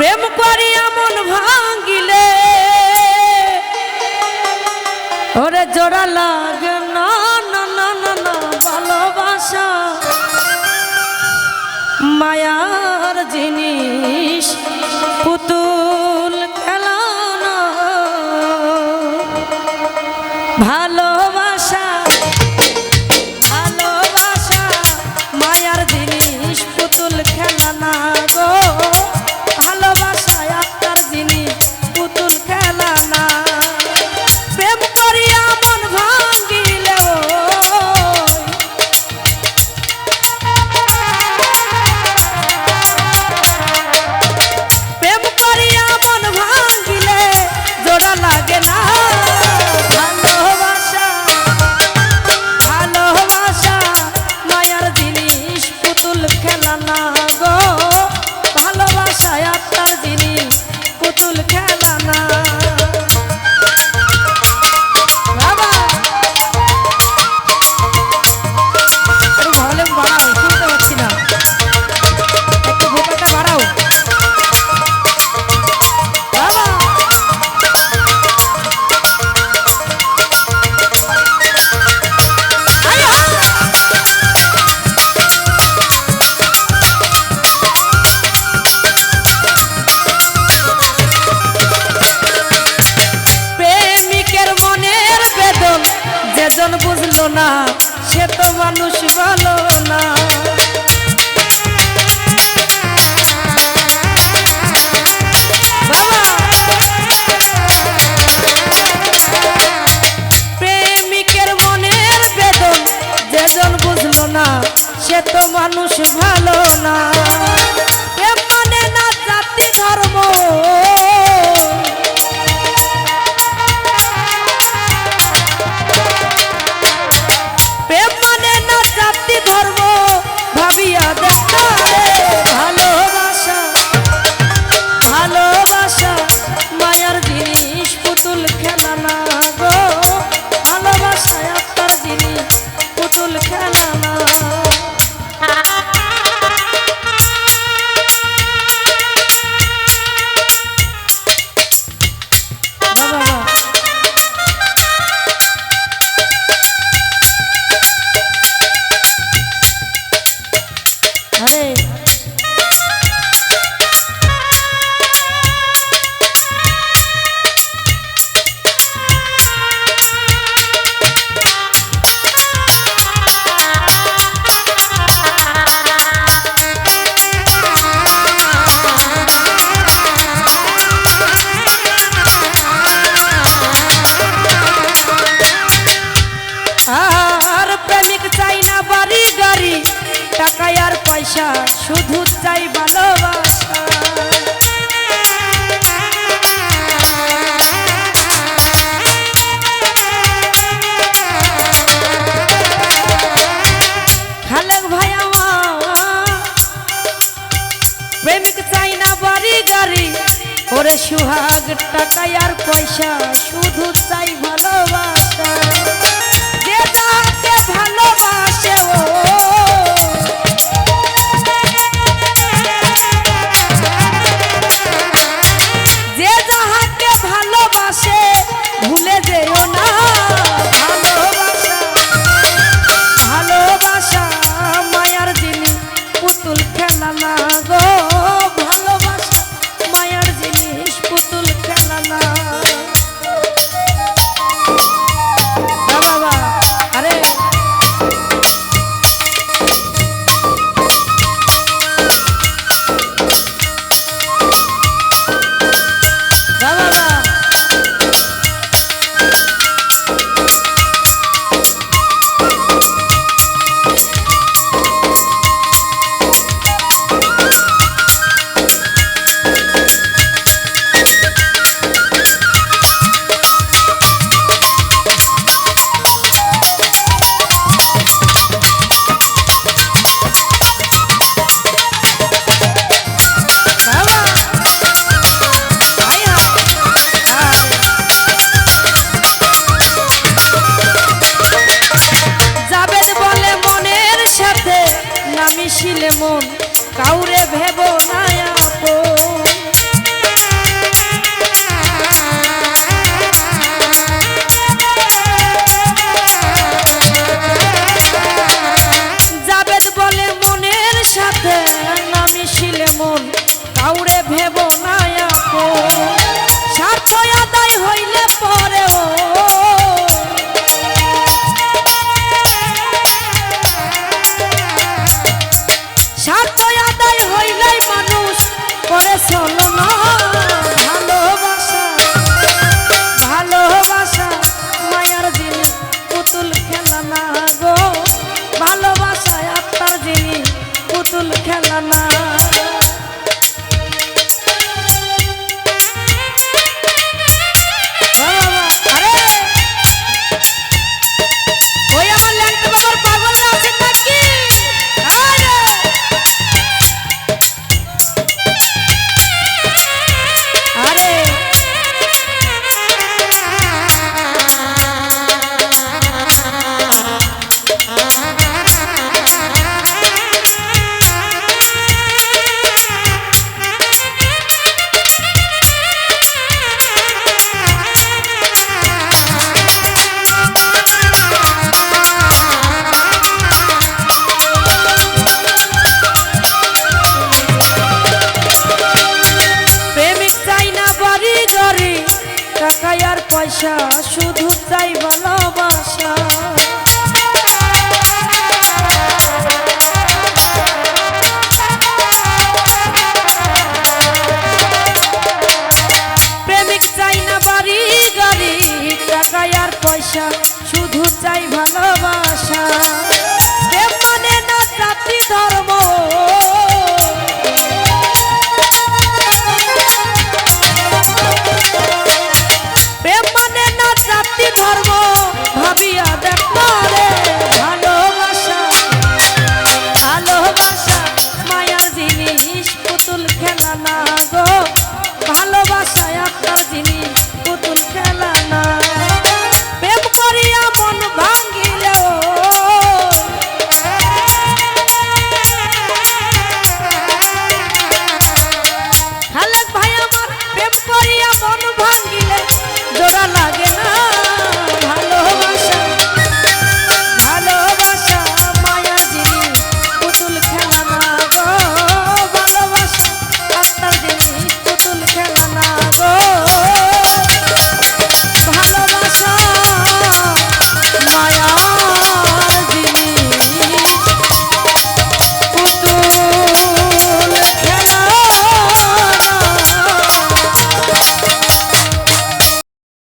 প্রেম করিয়া মন ভাঙিলে। ওরে জোড়া লাগে না না না না না, ভালোবাসা। মায়ার জিনিস ভালোবাসা, শুধু চাই ভালোবাসা। ভাই প্রেমিক চাই না বাড়ি গাড়ি। ওরে সুহাগ টাকা আর পয়সা, শুধু চাই ভালোবাসা। পয়সা, শুধু চাই ভালোবাসা। প্রেমিক চাই না বাড়ি গাড়ি টাকায় আর পয়সা, শুধু চাই ভালোবাসা। মনে মানে না জাতি ধর্ম। জাতি ধর্ম ভাবিয়া দেখ রে।